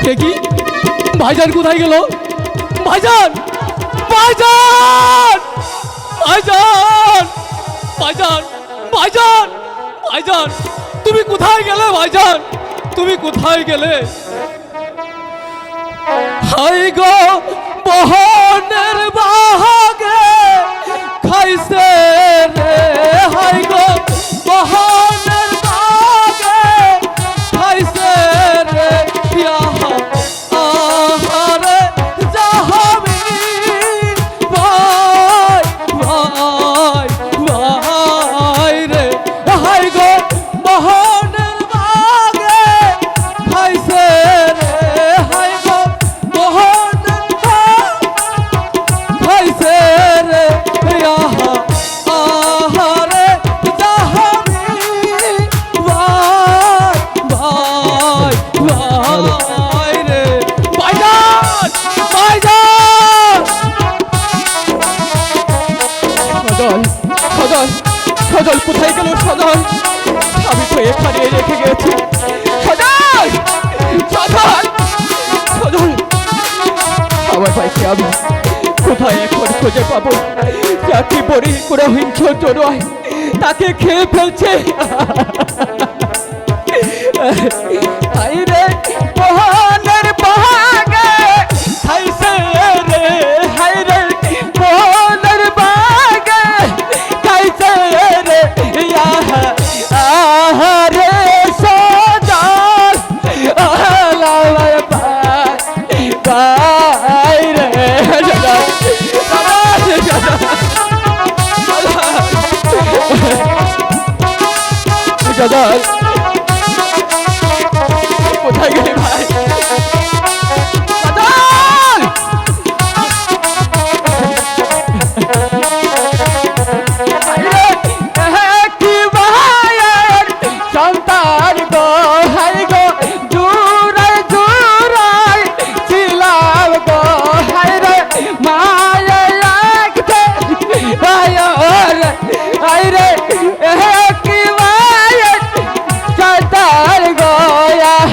কি কি? ভাইজান কোথায় গেল? ভাইজান! ভাইজান! ভাইজান! ভাইজান! ভাইজান! ভাইজান! তুমি কোথায় গেলে ভাইজান? তুমি কোথায় গেলে? হাই গো, বহনের সজল কোথায় গেল সজল আমি তো এখানে রেখে গেছি। সজল সজল সজল আমার ভাইকে আমি কোথায় এখন খুঁজে পাবো? যাকে পরি করে হিংস চড়ায় তাকে খেয়ে ফেলছে। দাদার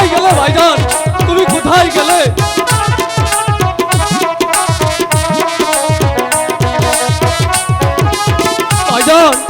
কোথায় গেলে ভাইজান তুমি কোথায় গেলে ভাইজান